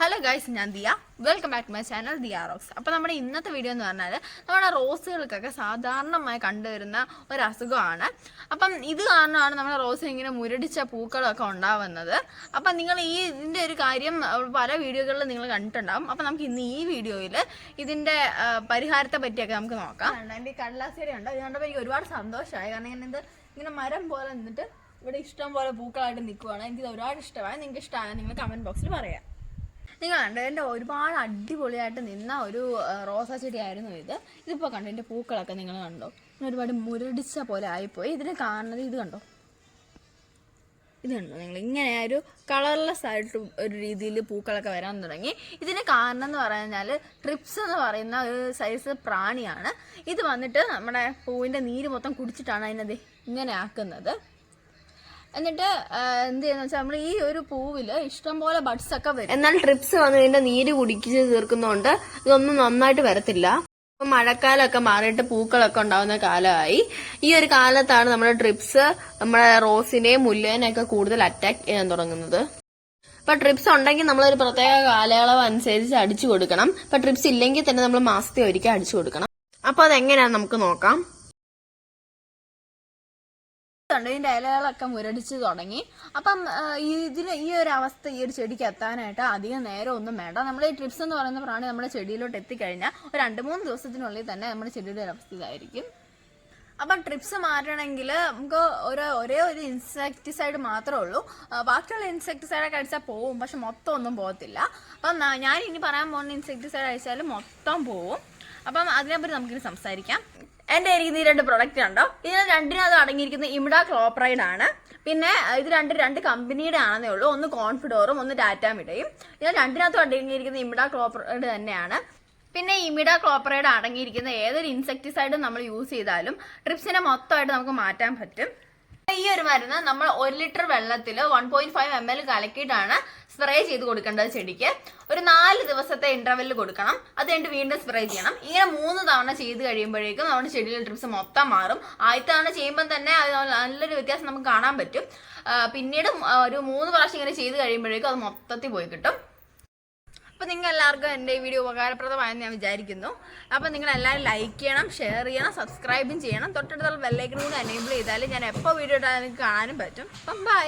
Hello guys ഞാൻ Diya. Welcome back to my channel Diya rocks. അപ്പോൾ നമ്മുടെ ഇന്നത്തെ വീഡിയോ എന്ന് പറഞ്ഞാൽ നമ്മുടെ റോസുകൾക്കൊക്കെ സാധാരണമായി കണ്ടുവരുന്ന ഒരു അസുഖമാണ് അപ്പം ഇത് കാരണമാണ് നമ്മുടെ റോസ് ഇങ്ങനെ മുരടിച്ച പൂക്കളൊക്കെ ഉണ്ടാവുന്നത്. അപ്പം നിങ്ങൾ ഈ ഇതിന്റെ ഒരു കാര്യം പല വീഡിയോകളിൽ നിങ്ങൾ കണ്ടിട്ടുണ്ടാവും. അപ്പം നമുക്ക് ഇന്ന് ഈ വീഡിയോയിൽ ഇതിന്റെ പരിഹാരത്തെ പറ്റിയൊക്കെ നമുക്ക് നോക്കാം. എന്റെ ഈ കടലാസേരി ഉണ്ട് ഇത് കണ്ടപ്പോൾ എനിക്ക് ഒരുപാട് സന്തോഷമായി. കാരണം ഇങ്ങനെ ഇത് ഇങ്ങനെ മരം പോലെ നിന്നിട്ട് ഇവിടെ ഇഷ്ടം പോലെ പൂക്കളായിട്ട് നിൽക്കുവാണ് എനിക്കിത് ഒരുപാട് ഇഷ്ടമായി നിങ്ങൾക്ക് ഇഷ്ടമായ നിങ്ങൾ കമന്റ് ബോക്സിൽ പറയാം. നിങ്ങൾ കണ്ടോ എന്റെ ഒരുപാട് അടിപൊളിയായിട്ട് നിന്ന ഒരു റോസാ ചെടിയായിരുന്നു ഇത്. ഇതിപ്പോൾ കണ്ടോ എന്റെ പൂക്കളൊക്കെ നിങ്ങൾ കണ്ടോ? ഒരുപാട് മുരടിച്ച പോലെ ആയിപ്പോയി. ഇതിന് കാണുന്നത് ഇത് കണ്ടോ? ഇത് കണ്ടോ നിങ്ങൾ? ഇങ്ങനെ ഒരു കളർലെസ് ആയിട്ട് ഒരു രീതിയിൽ പൂക്കളൊക്കെ വരാൻ തുടങ്ങി. ഇതിന് കാരണം എന്ന് പറഞ്ഞാൽ ട്രിപ്സ് എന്ന് പറയുന്ന ഒരു സൈസ് പ്രാണിയാണ്. ഇത് വന്നിട്ട് നമ്മുടെ പൂവിന്റെ നീര് മൊത്തം കുടിച്ചിട്ടാണ് അതിനത് ഇങ്ങനെ ആക്കുന്നത്. എന്നിട്ട് എന്ത് ചെയ്യുന്ന വെച്ചാൽ നമ്മൾ ഈ ഒരു പൂവിൽ ഇഷ്ടംപോലെ ബഡ്സ് ഒക്കെ വരും. എന്നാൽ ട്രിപ്സ് വന്നു ഇതിന്റെ നീര് കുടിച്ച് തീർക്കുന്നതുകൊണ്ട് ഇതൊന്നും നന്നായിട്ട് വരത്തില്ല. മഴക്കാലമൊക്കെ മാറിയിട്ട് പൂക്കളൊക്കെ ഉണ്ടാവുന്ന കാലമായി. ഈ ഒരു കാലത്താണ് നമ്മുടെ ട്രിപ്സ് നമ്മുടെ റോസിനെയും മുല്ലേനെയൊക്കെ കൂടുതൽ അറ്റാക്ക് ചെയ്യാൻ തുടങ്ങുന്നത്. ഇപ്പൊ ട്രിപ്സ് ഉണ്ടെങ്കിൽ നമ്മളൊരു പ്രത്യേക കാലയളവ് അനുസരിച്ച് അടിച്ചു കൊടുക്കണം. ഇപ്പൊ ട്രിപ്സ് ഇല്ലെങ്കിൽ തന്നെ നമ്മൾ മാസത്തെ ഒരിക്കൽ അടിച്ചു കൊടുക്കണം. അപ്പൊ അതെങ്ങനെയാന്ന് നമുക്ക് നോക്കാം. ഉണ്ട് ഇതിന്റെ ഇലകളൊക്കെ മുരടിച്ച് തുടങ്ങി. അപ്പം ഇതിന് ഈ ഒരു അവസ്ഥ ഈ ഒരു ചെടിക്ക് എത്താനായിട്ട് അധികം നേരം ഒന്നും വേണ്ട. നമ്മൾ ഈ ട്രിപ്സ് എന്ന് പറയുന്ന പ്രാണി നമ്മുടെ ചെടിയിലോട്ട് എത്തിക്കഴിഞ്ഞാൽ ഒരു രണ്ട് മൂന്ന് ദിവസത്തിനുള്ളിൽ തന്നെ നമ്മുടെ ചെടിയുടെ ഒരു അവസ്ഥ ഇതായിരിക്കും. അപ്പം ട്രിപ്സ് മാറ്റണമെങ്കിൽ നമുക്ക് ഒരു ഒരേ ഒരു ഇൻസെക്ടിസൈഡ് മാത്രമേ ഉള്ളൂ. ബാക്കിയുള്ള ഇൻസെക്ടിസൈഡൊക്കെ അടിച്ചാൽ പോവും. പക്ഷെ മൊത്തം ഒന്നും പോകത്തില്ല. അപ്പം ഞാൻ ഇനി പറയാൻ പോകുന്ന ഇൻസെക്ടിസൈഡ് അടിച്ചാൽ മൊത്തം പോവും. അപ്പം അതിനെപ്പറ്റി നമുക്കിനി സംസാരിക്കാം. എന്റെ ഇരിക്കുന്ന ഈ രണ്ട് പ്രൊഡക്റ്റ് കണ്ടോ? ഇതിന് രണ്ടിനകത്ത് അടങ്ങിയിരിക്കുന്ന ഇമിഡ ക്ലോപ്രൈഡ് ആണ്. പിന്നെ ഇത് രണ്ട് രണ്ട് കമ്പനിയുടെ ആണെന്നേ ഉള്ളൂ. ഒന്ന് കോൺഫിഡോറും ഒന്ന് ടാറ്റാമിഡയും ഇതിന് രണ്ടിനകത്ത് അടങ്ങിയിരിക്കുന്ന ഇമിഡ ക്ലോപ്രൈഡ് തന്നെയാണ്. പിന്നെ ഇമിഡ ക്ലോപ്രൈഡ് അടങ്ങിയിരിക്കുന്ന ഏതൊരു ഇൻസെക്ടിസൈഡും നമ്മൾ യൂസ് ചെയ്താലും ട്രിപ്സിനെ മൊത്തമായിട്ട് നമുക്ക് മാറ്റാൻ പറ്റും. ഈ ഒരു മരുന്ന് നമ്മൾ ഒരു ലിറ്റർ വെള്ളത്തിൽ one point five M L കലക്കിയിട്ടാണ് spray ചെയ്ത് കൊടുക്കേണ്ടത് ചെടിക്ക്. ഒരു നാല് ദിവസത്തെ ഇന്റർവെല്ലിൽ കൊടുക്കണം. അത് കഴിഞ്ഞിട്ട് വീണ്ടും സ്പ്രേ ചെയ്യണം. ഇങ്ങനെ മൂന്ന് തവണ ചെയ്ത് കഴിയുമ്പോഴേക്കും നമ്മുടെ ചെടിയിലെ ട്രിപ്സ് മൊത്തം മാറും. ആദ്യത്തെ തവണ ചെയ്യുമ്പോൾ തന്നെ നല്ലൊരു വ്യത്യാസം നമുക്ക് കാണാൻ പറ്റും. പിന്നീട് ഒരു മൂന്ന് പ്രാവശ്യം ഇങ്ങനെ ചെയ്ത് കഴിയുമ്പോഴേക്കും അത് മൊത്തത്തിൽ പോയി കിട്ടും. അപ്പോൾ നിങ്ങൾ എല്ലാവർക്കും എന്റെ ഈ വീഡിയോ ഉപകാരപ്രദമായെന്ന് ഞാൻ വിചാരിക്കുന്നു. അപ്പോൾ നിങ്ങൾ എല്ലാവരും ലൈക്ക് ചെയ്യണം ഷെയർ ചെയ്യണം സബ്സ്ക്രൈബും ചെയ്യണം. തൊട്ടടുത്തുള്ള ബെല്ലൈക്കൺ കൂടി എനേബിൾ ചെയ്താൽ ഞാൻ എപ്പോൾ വീഡിയോ ഇട്ടാൽ നിങ്ങൾക്ക് കാണാനും പറ്റും. അപ്പം ബൈ